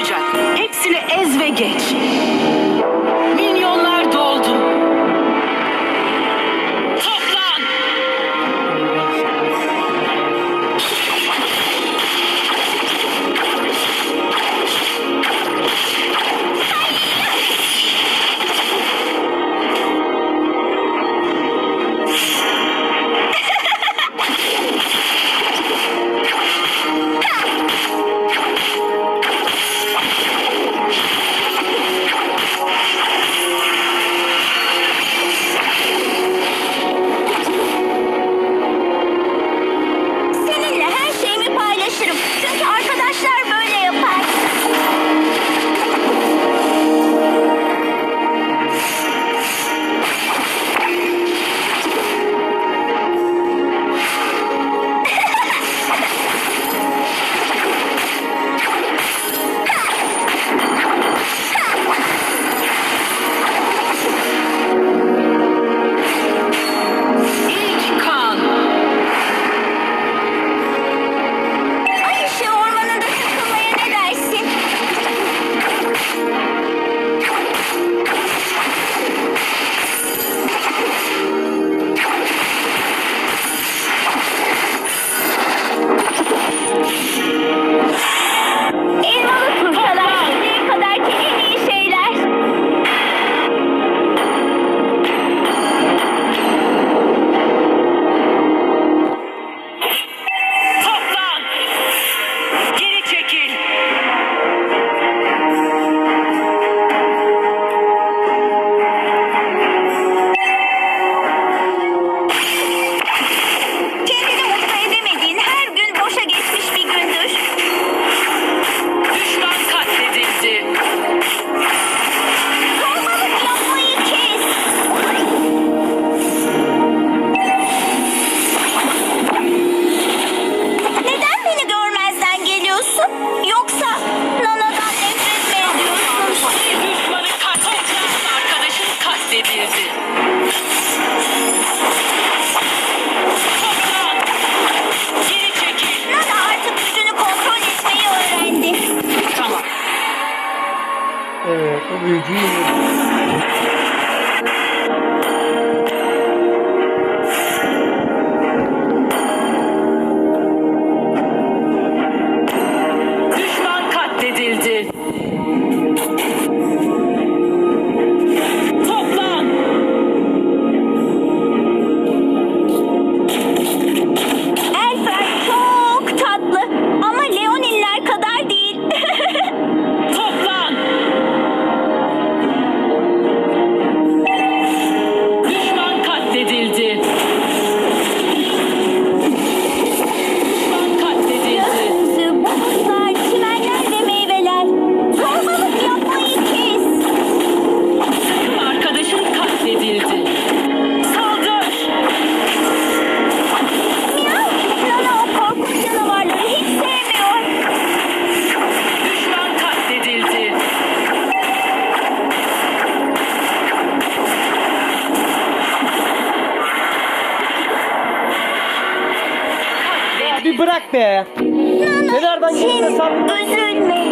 düşecek. Hepsini ez ve geç. Obrigado. Bak be. Nelerden geçti sen? Üzülme.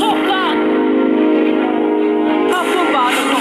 Toplan. Kaplumbağa.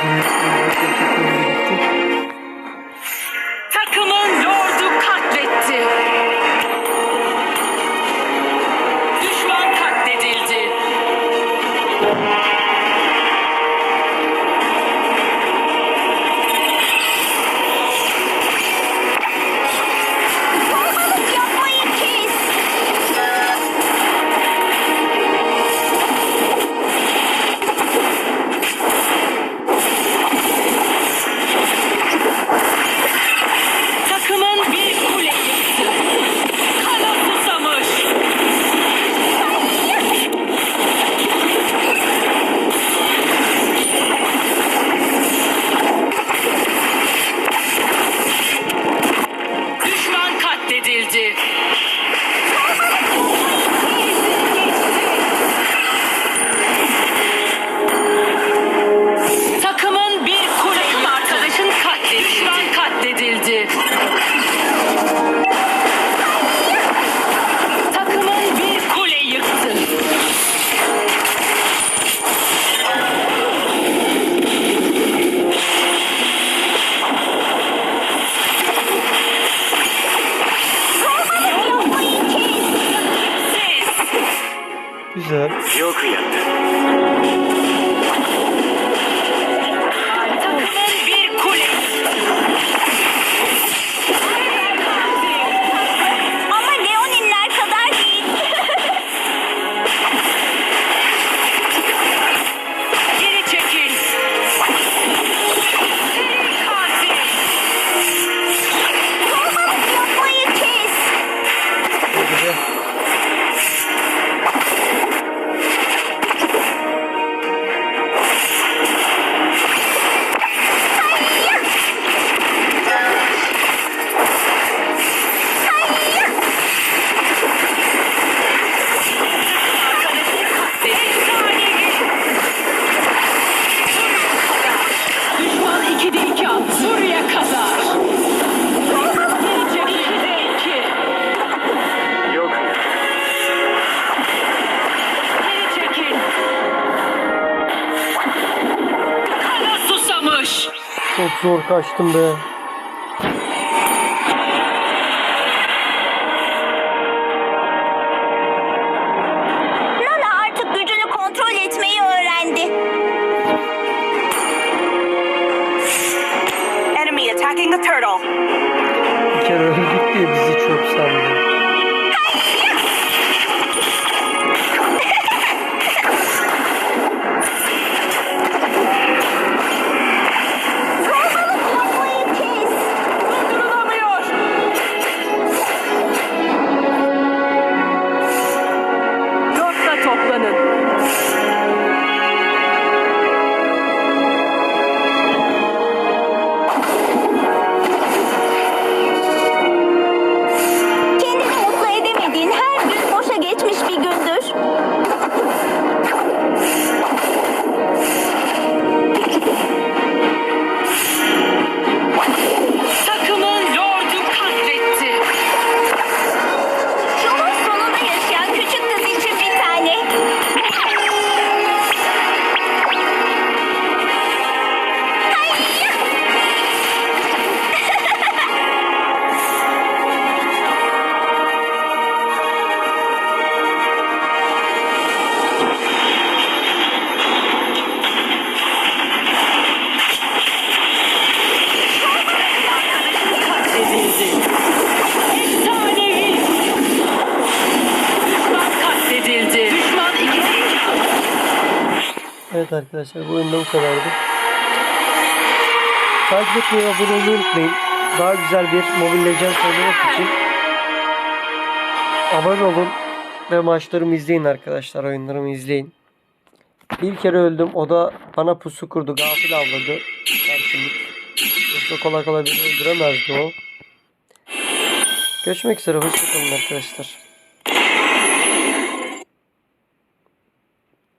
Mm-hmm. Zor kaçtım be. Evet arkadaşlar bu oyunda bu kadardı. Takip etmeyi abone olmayı unutmayın. Daha güzel bir Mobile Legends oynamak için abone olun ve maçlarımı izleyin arkadaşlar. Oyunlarımı izleyin. Bir kere öldüm. O da bana pusu kurdu. Gafil avladı. Karşımlık. Yoksa kolay kolay beni öldüremezdi o. Görüşmek üzere. Hoşçakalın arkadaşlar.